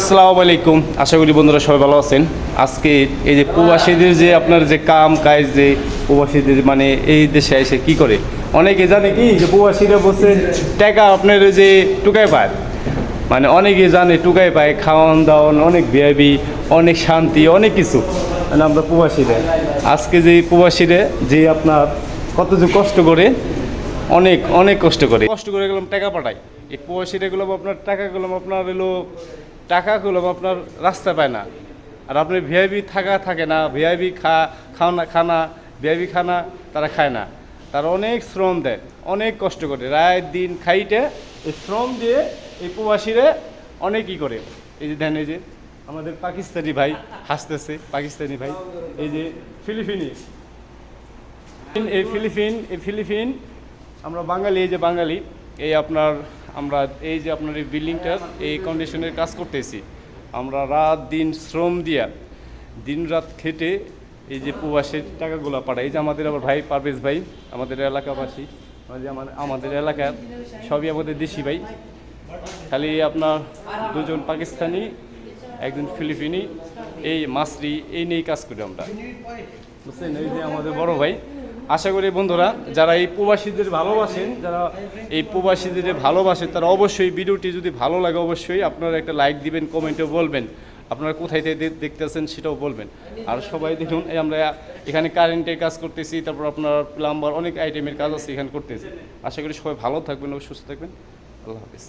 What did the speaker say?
আসসালামু আলাইকুম। আশা করি বন্ধুরা সবাই ভালো আছেন। আজকে এই যে প্রবাসীদের যে আপনার যে কাম কাজ যে প্রবাসীদের মানে এই দেশে এসে কি করে? অনেকে জানে কি যে প্রবাসীরা বসে টাকা আপনার যে টুকায় পায়। মানে অনেকে জানে টুকায় পায়, খাওয়ান দাওয়ান, অনেক ভিআইবি অনেক শান্তি, অনেক কিছু। মানে আমরা প্রবাসীরা। আজকে যে প্রবাসীরা যে আপনার কত যে কষ্ট করে, অনেক অনেক কষ্ট করে। কষ্ট করে গেলাম, টাকা পাঠাই। এই প্রবাসীরা গুলো আপনার টাকাগুলো আপনার এলো টাকাগুলো আপনার রাস্তা পায় না। আর আপনার ভিআইবি থাকা থাকে না ভিআইবি খা খাওয়া খানা ভিআইবি খানা তারা খায় না। তারা অনেক শ্রম দেয়, অনেক কষ্ট করে। রাত দিন খাইটে এই শ্রম দিয়ে এই প্রবাসীরা অনেকই করে। এই যে দেন এই যে আমাদের পাকিস্তানি ভাই হাসতেছে, পাকিস্তানি ভাই। এই যে ফিলিপিনি। এই ফিলিপিন এই ফিলিপিন, আমরা বাঙালি, এই যে বাঙালি, এই আপনার আমরা এই যে আপনার এই বিল্ডিংটার এই কন্ডিশনের কাজ করতেছি, আমরা রাত দিন শ্রম দিয়া দিন রাত খেটে এই যে প্রবাসের টাকাগুলো পাঠাই। এই যে আমাদের আবার ভাই পারভেজ ভাই, আমাদের এলাকাবাসী আমাদের এলাকার সবই আমাদের দেশি ভাই। খালি আপনার দুজন পাকিস্তানি, একজন ফিলিপিনি, এই মাসরি এই নিয়েই কাজ করি আমরা। বুঝছেন? এই যে আমাদের বড় ভাই আশা করি বন্ধুরা, যারা এই প্রবাসীদের ভালোবাসেন, যারা এই প্রবাসীদের ভালোবাসেন তারা অবশ্যই ভিডিওটি যদি ভালো লাগে, অবশ্যই আপনারা একটা লাইক দিবেন কমেন্টে বলবেন। আপনারা কোথায় থেকে দেখতেছেন সেটাও বলবেন। আর সবাই দেখুন, এই আমরা এখানে কারেন্টের কাজ করতেছি, তারপর আপনার প্লাম্বার অনেক আইটেমের কাজ আছে এখানে করতেছি। আশা করি সবাই ভালো থাকবেন ও সুস্থ থাকবেন। আল্লাহ হাফিজ।